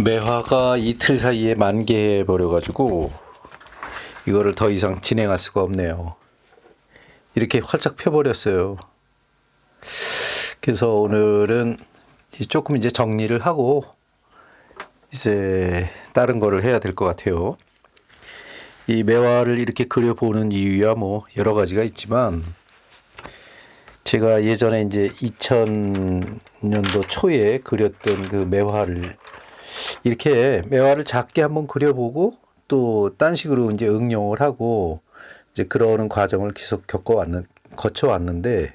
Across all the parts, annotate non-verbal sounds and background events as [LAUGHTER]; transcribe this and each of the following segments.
매화가 이틀 사이에 만개해 버려가지고 이거를 더 이상 진행할 수가 없네요. 이렇게 활짝 펴버렸어요. 그래서 오늘은 이 조금 이제 정리를 하고 이제 다른 거를 해야 될 것 같아요. 이 매화를 이렇게 그려보는 이유야 뭐 여러 가지가 있지만 제가 예전에 이제 2000년도 초에 그렸던 그 매화를 이렇게 매화를 작게 한번 그려보고 또 딴 식으로 이제 응용을 하고 이제 그러는 과정을 계속 겪어왔는 거쳐왔는데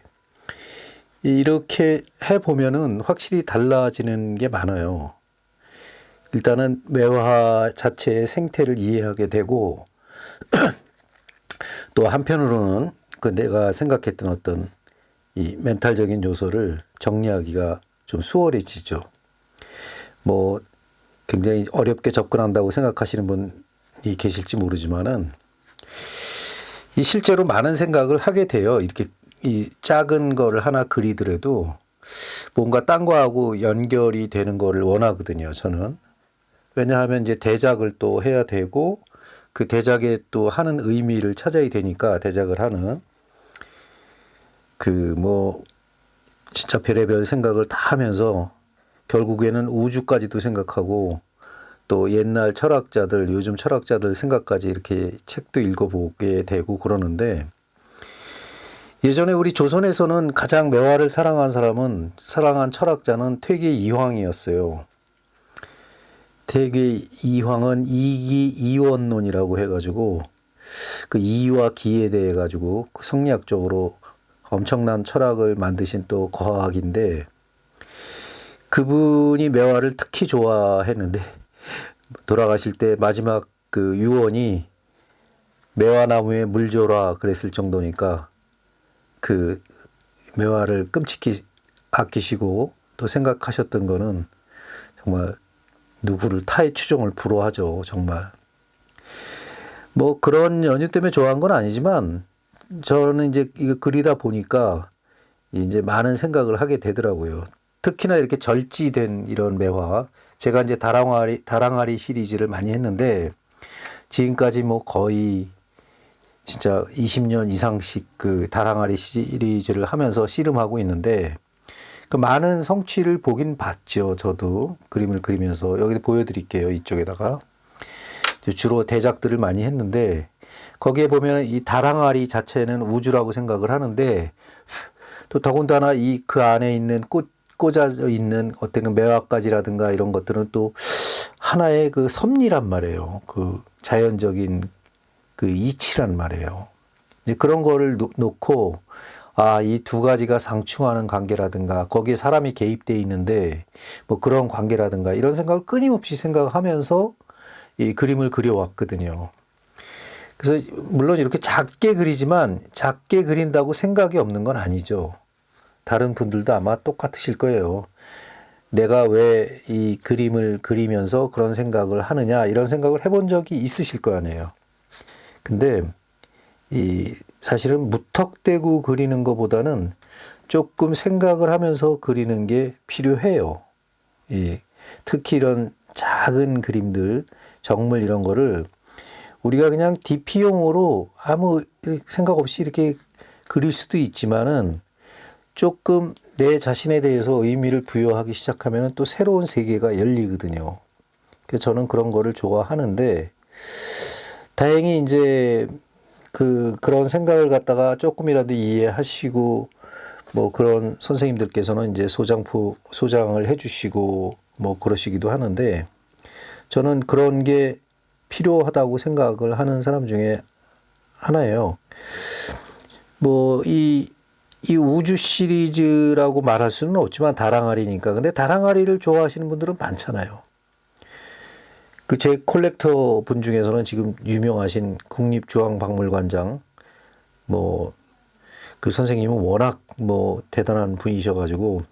이렇게 해 보면은 확실히 달라지는 게 많아요. 일단은 매화 자체의 생태를 이해하게 되고 [CLEARS THROAT] 또 한편으로는 그 내가 생각했던 어떤 이 멘탈적인 요소를 정리하기가 좀 수월해지죠. 뭐 굉장히 어렵게 접근한다고 생각하시는 분이 계실지 모르지만은 이 실제로 많은 생각을 하게 돼요. 이렇게 이 작은 거를 하나 그리더라도 뭔가 딴 거하고 연결이 되는 거를 원하거든요. 저는 왜냐하면 이제 대작을 또 해야 되고 그 대작에 또 하는 의미를 찾아야 되니까 대작을 하는 그 뭐 진짜 별의별 생각을 다 하면서 결국에는 우주까지도 생각하고 또 옛날 철학자들 요즘 철학자들 생각까지 이렇게 책도 읽어보게 되고 그러는데 예전에 우리 조선에서는 가장 매화를 사랑한 사람은 사랑한 철학자는 퇴계 이황이었어요. 퇴계 이황은 이기 이원론이라고 해가지고 그 이와 기에 대해 가지고 그 성리학적으로 엄청난 철학을 만드신 또 거학인데 그분이 매화를 특히 좋아했는데 돌아가실 때 마지막 그 유언이 매화나무에 물 줘라 그랬을 정도니까 그 매화를 끔찍히 아끼시고 또 생각하셨던 거는 정말 누구를 타의 추종을 불허하죠 정말 뭐 그런 연유 때문에 좋아한 건 아니지만 저는 이제 이거 그리다 보니까 이제 많은 생각을 하게 되더라고요. 특히나 이렇게 절지된 이런 매화. 제가 이제 다랑아리, 다랑아리 시리즈를 많이 했는데 지금까지 뭐 거의 진짜 20년 이상씩 그 다랑아리 시리즈를 하면서 씨름하고 있는데 그 많은 성취를 보긴 봤죠. 저도 그림을 그리면서 여기 보여드릴게요. 이쪽에다가 주로 대작들을 많이 했는데 거기에 보면 이 다랑아리 자체는 우주라고 생각을 하는데 또 더군다나 이 그 안에 있는 꽃 꽂아져 있는 어떤 그 매화가지라든가 이런 것들은 또 하나의 그 섭리란 말이에요. 그 자연적인 그 이치란 말이에요. 이제 그런 거를 놓, 놓고 아, 이 두 가지가 상충하는 관계라든가 거기에 사람이 개입돼 있는데 뭐 그런 관계라든가 이런 생각을 끊임없이 생각하면서 이 그림을 그려왔거든요. 그래서 물론 이렇게 작게 그리지만 작게 그린다고 생각이 없는 건 아니죠. 다른 분들도 아마 똑같으실 거예요. 내가 왜 이 그림을 그리면서 그런 생각을 하느냐 이런 생각을 해본 적이 있으실 거 아니에요. 근데 이 사실은 무턱대고 그리는 것보다는 조금 생각을 하면서 그리는 게 필요해요. 이 특히 이런 작은 그림들, 정물 이런 거를 우리가 그냥 DP용으로 아무 생각 없이 이렇게 그릴 수도 있지만은 조금 내 자신에 대해서 의미를 부여하기 시작하면 또 새로운 세계가 열리거든요. 그래서 저는 그런 거를 좋아하는데 다행히 이제 그 그런 생각을 갖다가 조금이라도 이해하시고 뭐 그런 선생님들께서는 이제 소장부 소장을 해주시고 뭐 그러시기도 하는데 저는 그런 게 필요하다고 생각을 하는 사람 중에 하나예요. 뭐, 이, 이 우주 시리즈라고 말할 수는 없지만 다랑아리니까. 근데 다랑아리를 좋아하시는 분들은 많잖아요. 그 제 콜렉터 분 중에서는 지금 유명하신 국립주황박물관장, 뭐, 그 선생님은 워낙 뭐 대단한 분이셔가지고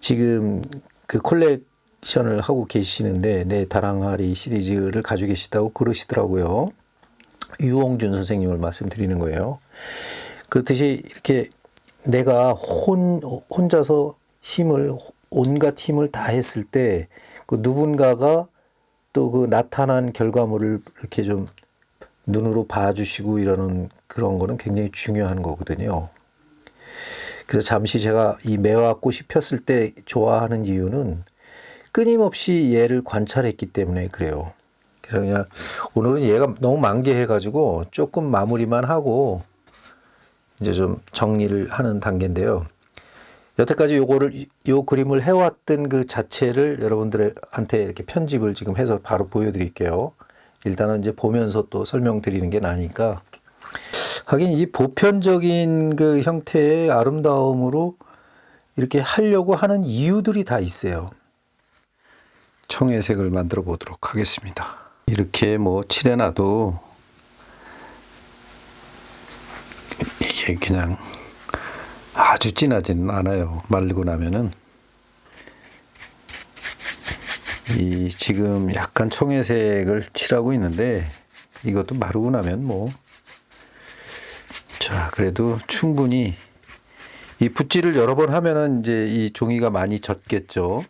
지금 그 콜렉 션을 하고 계시는데 내 다랑아리 시리즈를 가지고 계시다고 그러시더라고요. 유홍준 선생님을 말씀드리는 거예요. 그렇듯이 이렇게 내가 혼 혼자서 힘을 온갖 힘을 다 했을 때 그 누군가가 또 그 나타난 결과물을 이렇게 좀 눈으로 봐주시고 이러는 그런 거는 굉장히 중요한 거거든요. 그래서 잠시 제가 이 매화 꽃이 폈을 때 좋아하는 이유는 끊임없이 얘를 관찰했기 때문에 그래요. 그래서 그냥 오늘은 얘가 너무 만개해가지고 조금 마무리만 하고 이제 좀 정리를 하는 단계인데요. 여태까지 요거를 이- 요 그림을 해왔던 그 자체를 여러분들한테 이렇게 편집을 지금 해서 바로 보여드릴게요. 일단은 이제 보면서 또 설명드리는 게 나니까 하긴 이 보편적인 그 형태의 아름다움으로 이렇게 하려고 하는 이유들이 다 있어요. 청회색을 만들어 보도록 하겠습니다. 이렇게 뭐 칠해놔도 이게 그냥 아주 진하지는 않아요. 말리고 나면은 이 지금 약간 청회색을 칠하고 있는데 이것도 마르고 나면 뭐 자, 그래도 충분히 이 붓질을 여러 번 하면은 이제 이 종이가 많이 젖겠죠.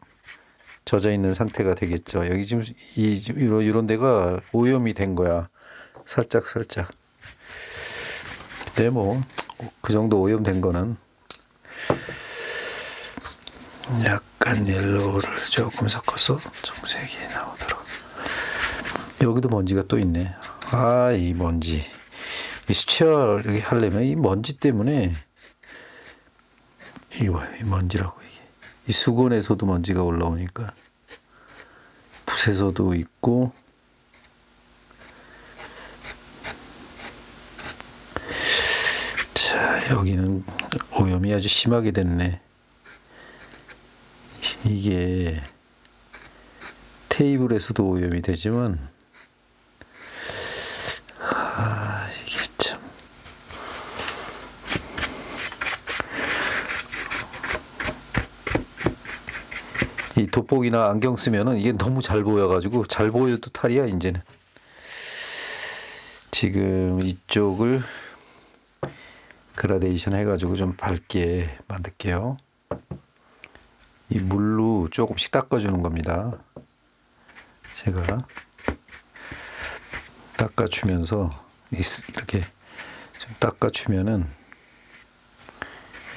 젖어 있는 상태가 되겠죠. 여기 지금 이 이런 이런 데가 오염이 된 거야. 살짝 살짝. 근데 뭐 그 정도 오염된 거는 약간 옐로우를 조금 섞어서 정색이 나오도록. 여기도 먼지가 또 있네. 아, 이 먼지. 이 수채화 이렇게 하려면 이 먼지 때문에 이거. 이 먼지라고 이게. 이 수건에서도 먼지가 올라오니까 붓에서도 있고 자 여기는 오염이 아주 심하게 됐네. 이게 테이블에서도 오염이 되지만 아 이게 참 이 돋보기나 안경 쓰면은 이게 너무 잘 보여가지고 잘 보여도 탈이야 이제는 지금 이쪽을 그라데이션 해가지고 좀 밝게 만들게요. 이 물로 조금씩 닦아주는 겁니다. 제가 닦아주면서 이렇게 좀 닦아주면은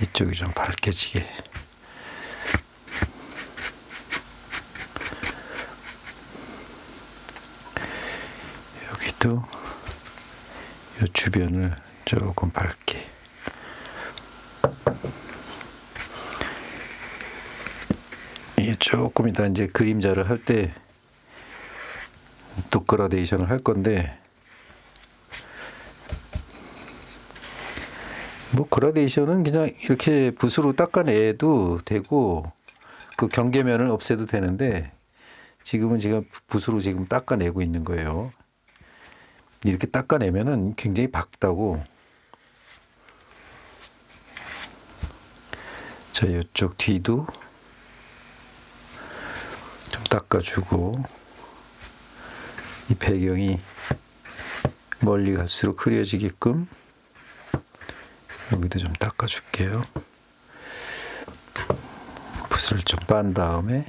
이쪽이 좀 밝게 지게. 여기도 이 주변을 조금 밝게 이게 조금 이따 이제 그림자를 할 때 도그라데이션을 할 건데 뭐 그라데이션은 그냥 이렇게 붓으로 닦아내도 되고 그 경계면을 없애도 되는데 지금은 제가 붓으로 지금 닦아내고 있는 거예요. 이렇게 닦아내면은 굉장히 밝다고. 자, 이쪽 뒤도 좀 닦아주고 이 배경이 멀리 갈수록 흐려지게끔 여기도 좀 닦아줄게요. 붓을 좀 빤 다음에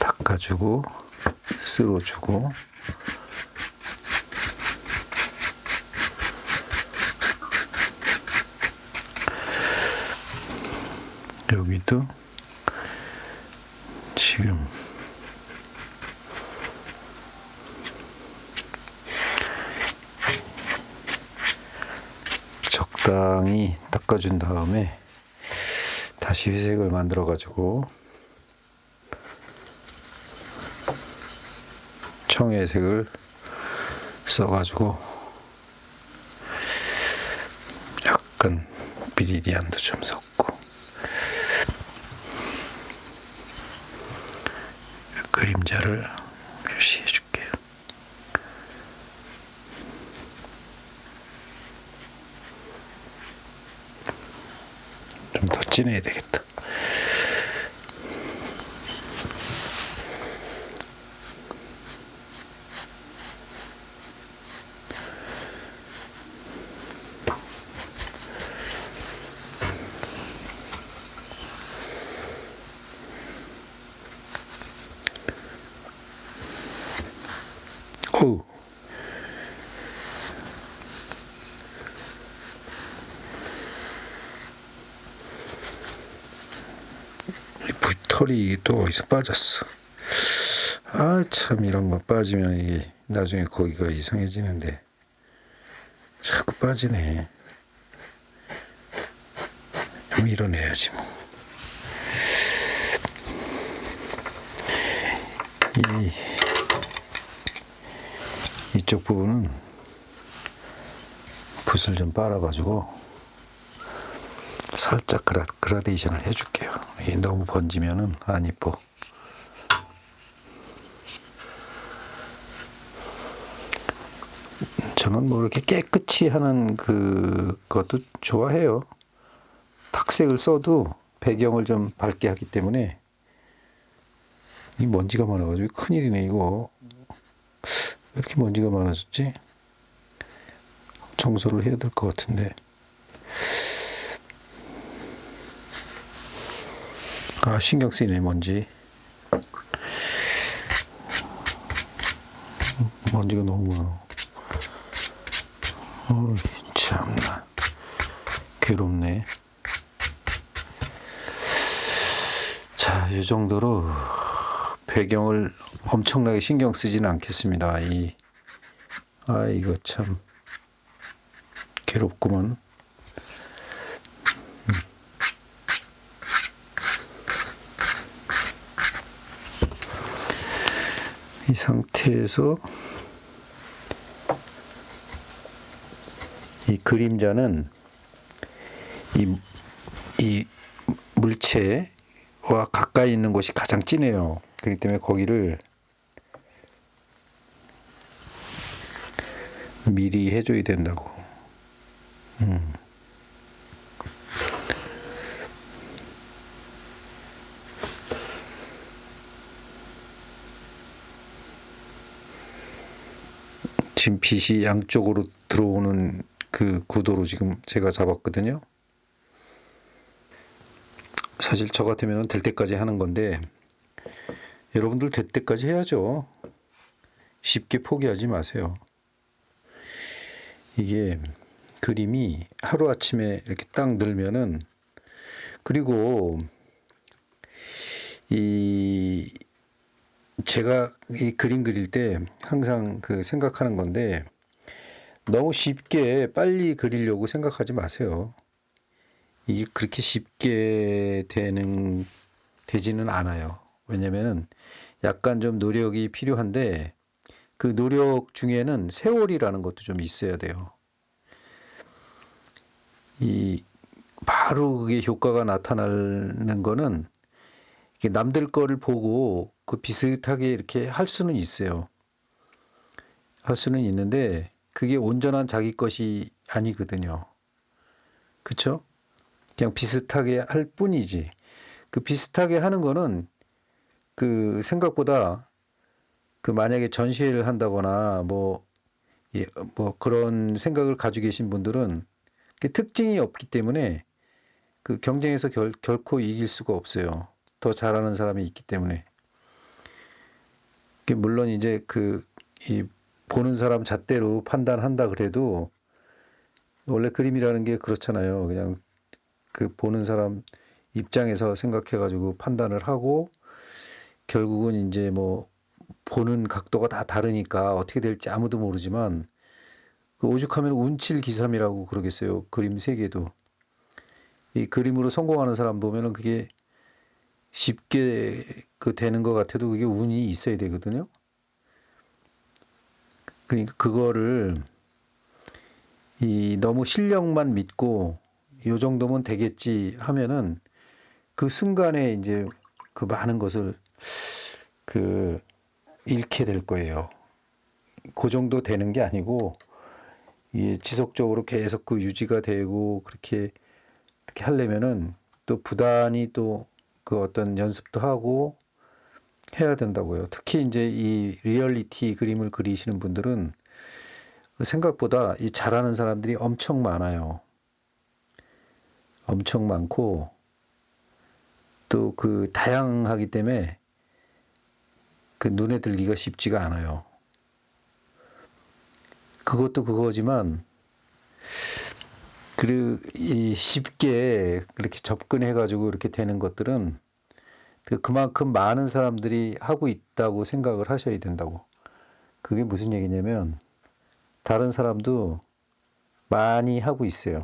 닦아주고 쓸어주고 여기도 지금. 적당히 닦아준 다음에 다시 회색을 만들어 가지고 청회색을 써가지고 약간 비리디안도 좀 섞고 그림자를 표시해 줄게요. 좀 더 진해야 되겠다. 어우. 이 털이 또 어디서 빠졌어. 아, 참, 이런 거 빠지면 이게 나중에 거기가 이상해지는데. 자꾸 빠지네. 밀어내야지, 뭐. 이, 이쪽 부분은 붓을 좀 빨아가지고 살짝 그라, 그라데이션을 해줄게요. 너무 번지면은 안 이뻐. 저는 뭐 이렇게 깨끗이 하는 그 것도 좋아해요. 탁색을 써도 배경을 좀 밝게 하기 때문에 이 먼지가 많아가지고 큰일이네 이거. 왜 이렇게 먼지가 많아졌지? 청소를 해야 될 것 같은데. 아 신경 쓰이네 먼지. 먼지가 너무 많아. 어이, 참나 괴롭네. 자, 이 정도로 배경을 엄청나게 신경 쓰지는 않겠습니다. 이, 아, 이거 참 괴롭구먼. 이 상태에서 이 그림자는 이, 이 물체와 가까이 있는 곳이 가장 진해요. 그렇기 때문에 거기를 미리 해줘야 된다고. 음. 지금 빛이 양쪽으로 들어오는 그 구도로 지금 제가 잡았거든요. 사실 저 같으면 될 때까지 하는 건데 여러분들 될 때까지 해야죠. 쉽게 포기하지 마세요. 이게 그림이 하루아침에 이렇게 딱 늘면은 그리고 이 제가 이 그림 그릴 때 항상 그 생각하는 건데 너무 쉽게 빨리 그리려고 생각하지 마세요. 이게 그렇게 쉽게 되는 되지는 않아요. 왜냐면은 약간 좀 노력이 필요한데 그 노력 중에는 세월이라는 것도 좀 있어야 돼요. 이 바로 그게 효과가 나타나는 거는 남들 거를 보고 그 비슷하게 이렇게 할 수는 있어요. 할 수는 있는데 그게 온전한 자기 것이 아니거든요. 그쵸? 그냥 비슷하게 할 뿐이지. 그 비슷하게 하는 거는 그 생각보다 그 만약에 전시회를 한다거나 뭐, 예, 뭐 그런 생각을 가지고 계신 분들은 그 특징이 없기 때문에 그 경쟁에서 결, 결코 이길 수가 없어요. 더 잘하는 사람이 있기 때문에. 그 물론 이제 그 이 보는 사람 잣대로 판단한다 그래도 원래 그림이라는 게 그렇잖아요. 그냥 그 보는 사람 입장에서 생각해 가지고 판단을 하고 결국은 이제 뭐 보는 각도가 다 다르니까 어떻게 될지 아무도 모르지만 그 오죽하면 운칠기삼이라고 그러겠어요. 그림 세계도. 이 그림으로 성공하는 사람 보면은 그게 쉽게 그 되는 것 같아도 그게 운이 있어야 되거든요. 그러니까 그거를 이 너무 실력만 믿고 요 정도면 되겠지 하면은 그 순간에 이제 그 많은 것을 그 잃게 될 거예요. 그 정도 되는 게 아니고 이 지속적으로 계속 그 유지가 되고 그렇게 이렇게 하려면은 또 부단히 또 그 어떤 연습도 하고 해야 된다고요. 특히 이제 이 리얼리티 그림을 그리시는 분들은 생각보다 이 잘하는 사람들이 엄청 많아요. 엄청 많고 또 그 다양하기 때문에 그 눈에 들기가 쉽지가 않아요. 그것도 그거지만 그리고 이 쉽게 그렇게 접근해 가지고 이렇게 되는 것들은 그 그만큼 많은 사람들이 하고 있다고 생각을 하셔야 된다고. 그게 무슨 얘기냐면 다른 사람도 많이 하고 있어요.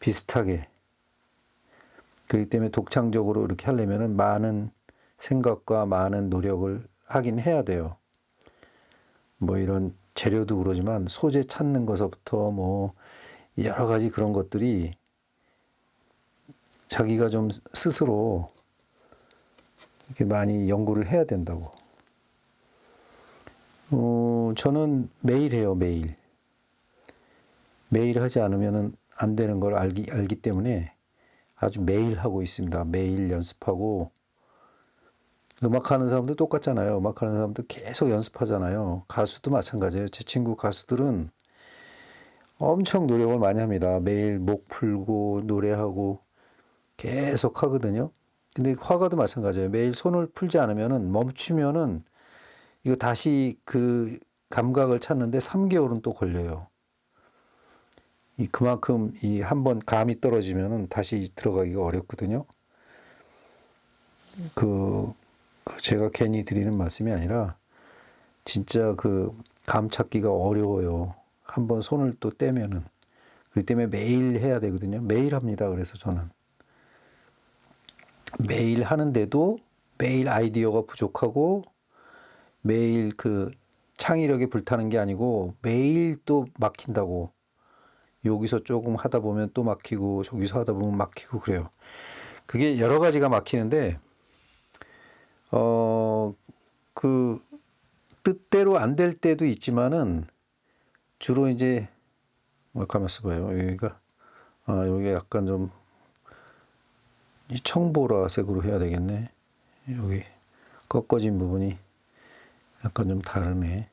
비슷하게. 그렇기 때문에 독창적으로 이렇게 하려면은 많은 생각과 많은 노력을 하긴 해야 돼요. 뭐 이런 재료도 그러지만 소재 찾는 것부터 뭐 여러 가지 그런 것들이 자기가 좀 스스로 이렇게 많이 연구를 해야 된다고. 어, 저는 매일 해요, 매일. 매일 하지 않으면은 안 되는 걸 알기, 알기 때문에 아주 매일 하고 있습니다. 매일 연습하고 음악하는 사람도 똑같잖아요. 음악하는 사람도 계속 연습하잖아요. 가수도 마찬가지예요. 제 친구 가수들은 엄청 노력을 많이 합니다. 매일 목 풀고 노래하고 계속 하거든요. 근데 화가도 마찬가지예요. 매일 손을 풀지 않으면은 멈추면은 이거 다시 그 감각을 찾는데 3개월은 또 걸려요. 이 그만큼 이 한 번 감이 떨어지면은 다시 들어가기가 어렵거든요. 그, 그 제가 괜히 드리는 말씀이 아니라 진짜 그 감 찾기가 어려워요. 한번 손을 또 떼면은 그렇기 때문에 매일 해야 되거든요. 매일 합니다. 그래서 저는 매일 하는데도 매일 아이디어가 부족하고 매일 그 창의력이 불타는 게 아니고 매일 또 막힌다고 여기서 조금 하다 보면 또 막히고 저기서 하다 보면 막히고 그래요. 그게 여러 가지가 막히는데 어 그 뜻대로 안 될 때도 있지만은 주로 이제 뭐 가만 있어 봐요. 여기가 아 여기 약간 좀 이 청보라색으로 해야 되겠네. 여기 꺾어진 부분이 약간 좀 다르네.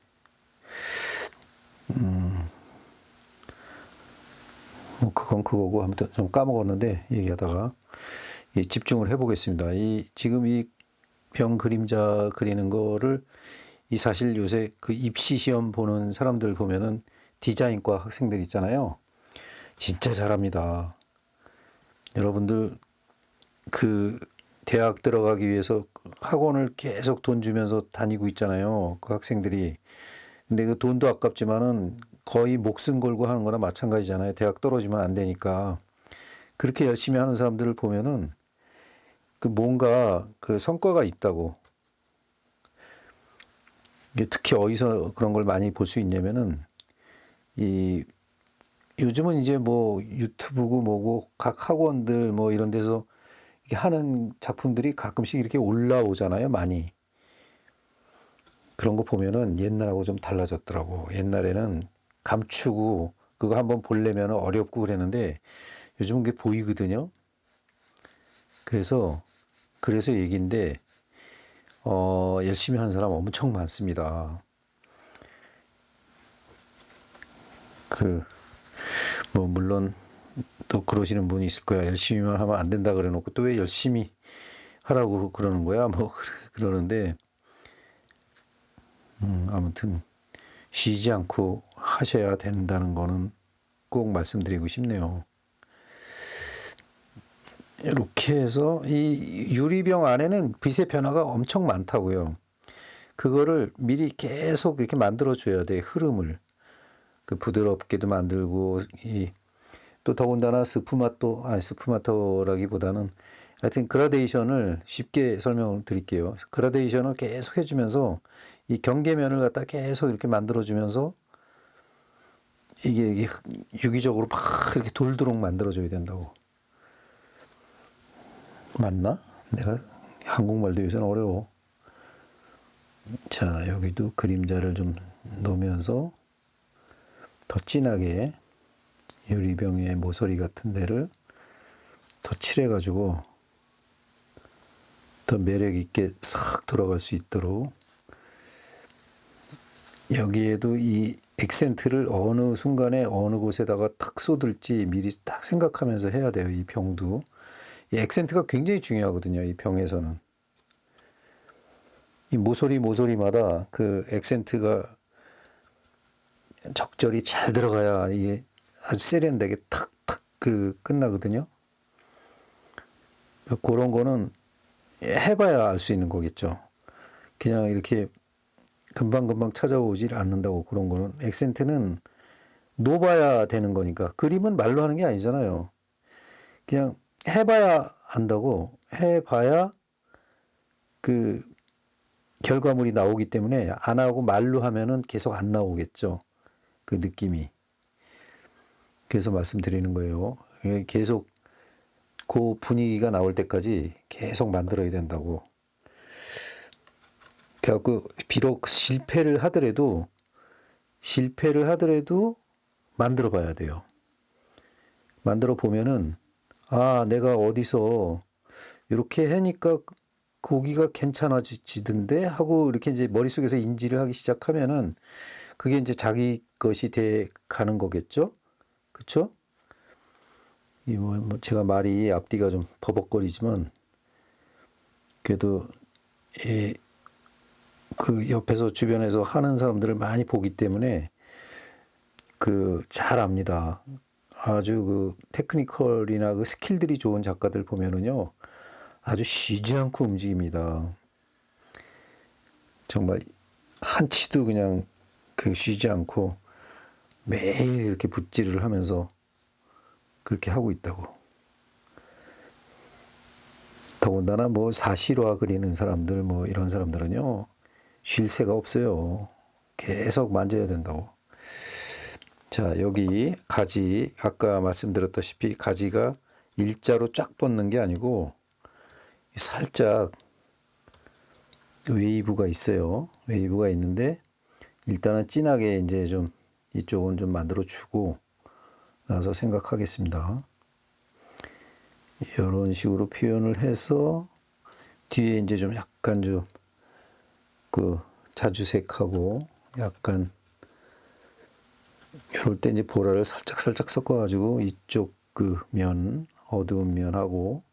뭐 그건 그거고 아무튼 좀 까먹었는데 얘기하다가 이 집중을 해보겠습니다. 이 지금 이 병 그림자 그리는 거를 이 사실 요새 그 입시 시험 보는 사람들 보면은 디자인과 학생들 있잖아요. 진짜 잘합니다. 여러분들 그 대학 들어가기 위해서 학원을 계속 돈 주면서 다니고 있잖아요. 그 학생들이. 근데 그 돈도 아깝지만은 거의 목숨 걸고 하는 거나 마찬가지잖아요. 대학 떨어지면 안 되니까. 그렇게 열심히 하는 사람들을 보면은 그 뭔가 그 성과가 있다고. 특히 어디서 그런 걸 많이 볼 수 있냐면은 이 요즘은 이제 뭐 유튜브고 뭐고 각 학원들 뭐 이런 데서 하는 작품들이 가끔씩 이렇게 올라오잖아요. 많이. 그런 거 보면은 옛날하고 좀 달라졌더라고. 옛날에는 감추고 그거 한번 보려면 어렵고 그랬는데 요즘은 그게 보이거든요. 그래서 그래서 얘기인데 어, 열심히 하는 사람 엄청 많습니다. 그 뭐 물론 또 그러시는 분이 있을 거야. 열심히만 하면 안 된다 그래 놓고 또 왜 열심히 하라고 그러는 거야? 뭐 [LAUGHS] 그러는데 음, 아무튼 쉬지 않고 하셔야 된다는 거는 꼭 말씀드리고 싶네요. 이렇게 해서 이 유리병 안에는 빛의 변화가 엄청 많다고요. 그거를 미리 계속 이렇게 만들어 줘야 돼 흐름을 그 부드럽게도 만들고 이 또 더군다나 스푸마토 아니 스푸마토라기보다는 하여튼 그라데이션을 쉽게 설명을 드릴게요. 그라데이션을 계속 해주면서 이 경계면을 갖다 계속 이렇게 만들어주면서 이게, 이게 유기적으로 막 이렇게 돌도록 만들어줘야 된다고. 맞나? 내가 한국말도 요새는 어려워. 자, 여기도 그림자를 좀 놓으면서 더 진하게 유리병의 모서리 같은 데를 더 칠해가지고 더 매력 있게 싹 돌아갈 수 있도록 여기에도 이 액센트를 어느 순간에 어느 곳에다가 탁 쏟을지 미리 딱 생각하면서 해야 돼요. 이 병도. 이 액센트가 굉장히 중요하거든요. 이 병에서는. 이 모서리 모서리마다 그 액센트가 곡절이 잘 들어가야 이게 아주 세련되게 탁탁 그 끝나거든요. 그런 거는 해봐야 알 수 있는 거겠죠. 그냥 이렇게 금방금방 찾아오질 않는다고 그런 거는 액센트는 놓봐야 되는 거니까 그림은 말로 하는 게 아니잖아요. 그냥 해봐야 안다고 해봐야 그 결과물이 나오기 때문에 안 하고 말로 하면은 계속 안 나오겠죠. 그 느낌이. 그래서 말씀드리는 거예요. 예, 계속 그 분위기가 나올 때까지 계속 만들어야 된다고. 그래갖고 비록 실패를 하더라도 실패를 하더라도 만들어 봐야 돼요. 만들어 보면은 아 내가 어디서 이렇게 하니까 고기가 괜찮아지던데 하고 이렇게 이제 머릿속에서 인지를 하기 시작하면은 그게 이제 자기 것이 돼 가는 거겠죠. 그쵸? 이뭐 뭐 제가 말이 앞뒤가 좀 버벅거리지만 그래도 이그 옆에서 주변에서 하는 사람들을 많이 보기 때문에 그 잘 압니다. 아주 그 테크니컬이나 그 스킬들이 좋은 작가들 보면은요 아주 쉬지 않고 움직입니다. 정말 한치도 그냥 그 쉬지 않고 매일 이렇게 붓질을 하면서 그렇게 하고 있다고. 더군다나 뭐 사실화 그리는 사람들 뭐 이런 사람들은요 쉴 새가 없어요. 계속 만져야 된다고. 자 여기 가지 아까 말씀드렸다시피 가지가 일자로 쫙 뻗는 게 아니고 살짝 웨이브가 있어요. 웨이브가 있는데 일단은 진하게 이제 좀 이쪽은 좀 만들어 주고 나서 생각하겠습니다. 이런 식으로 표현을 해서 뒤에 이제 좀 약간 좀 그 자주색하고 약간 이럴 때 이제 보라를 살짝 살짝 섞어 가지고 이쪽 그 면 어두운 면하고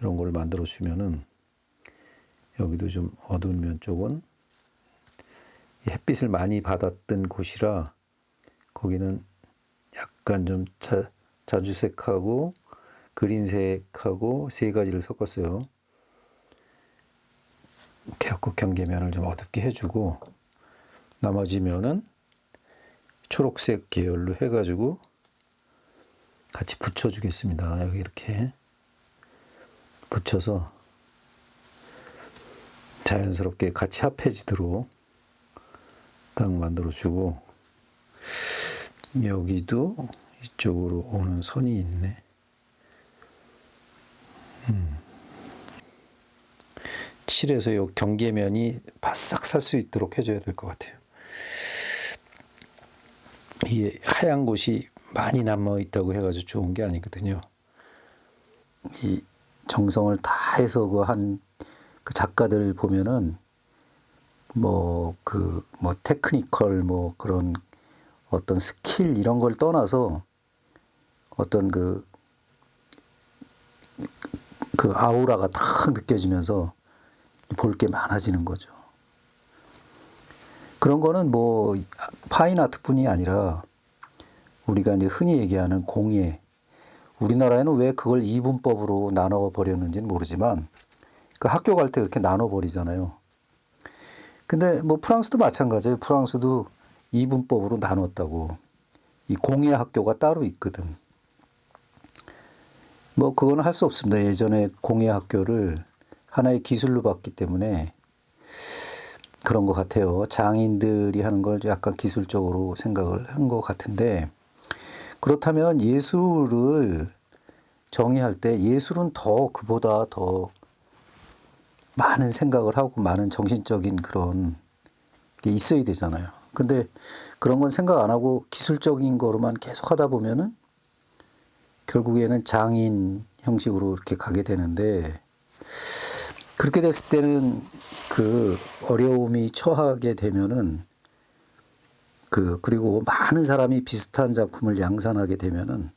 이런 걸 만들어 주면은 여기도 좀 어두운 면 쪽은 이 햇빛을 많이 받았던 곳이라 거기는 약간 좀 자, 자주색하고 그린색하고 세 가지를 섞었어요. 해갖고 경계면을 좀 어둡게 해주고 나머지 면은 초록색 계열로 해가지고 같이 붙여주겠습니다. 여기 이렇게 붙여서 자연스럽게 같이 합해지도록 딱 만들어주고 여기도 이쪽으로 오는 선이 있네. 칠해서 요 경계면이 바싹 살 수 있도록 해줘야 될 것 같아요. 이게 하얀 곳이 많이 남아 있다고 해가지고 좋은 게 아니거든요. 이 정성을 다해서 그 한그 작가들 보면은 뭐 그 뭐 테크니컬 뭐 그런 어떤 스킬 이런 걸 떠나서 어떤 그, 그 아우라가 탁 느껴지면서 볼 게 많아지는 거죠. 그런 거는 뭐 파인 아트뿐이 아니라 우리가 이제 흔히 얘기하는 공예. 우리나라에는 왜 그걸 이분법으로 나눠 버렸는지는 모르지만 그 학교 갈 때 그렇게 나눠 버리잖아요. 근데 뭐 프랑스도 마찬가지예요. 프랑스도 이분법으로 나눴다고. 이 공예 학교가 따로 있거든. 뭐 그거는 할수 없습니다. 예전에 공예 학교를 하나의 기술로 봤기 때문에 그런 것 같아요. 장인들이 하는 걸 약간 기술적으로 생각을 한 것 같은데 그렇다면 예술을 정의할 때 예술은 더 그보다 더 많은 생각을 하고 많은 정신적인 그런 게 있어야 되잖아요. 근데 그런 건 생각 안 하고 기술적인 거로만 계속 하다 보면은 결국에는 장인 형식으로 이렇게 가게 되는데 그렇게 됐을 때는 그 어려움이 처하게 되면은 그 그리고 많은 사람이 비슷한 작품을 양산하게 되면은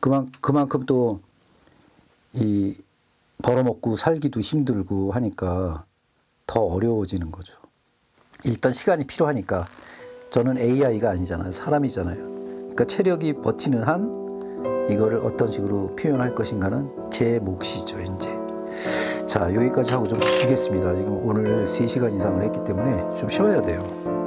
그만 그만큼 또 이 벌어먹고 살기도 힘들고 하니까 더 어려워지는 거죠. 일단 시간이 필요하니까 저는 AI가 아니잖아요. 사람이잖아요. 그러니까 체력이 버티는 한 이거를 어떤 식으로 표현할 것인가는 제 몫이죠, 이제. 자, 여기까지 하고 좀 쉬겠습니다. 지금 오늘 3시간 이상을 했기 때문에 좀 쉬어야 돼요.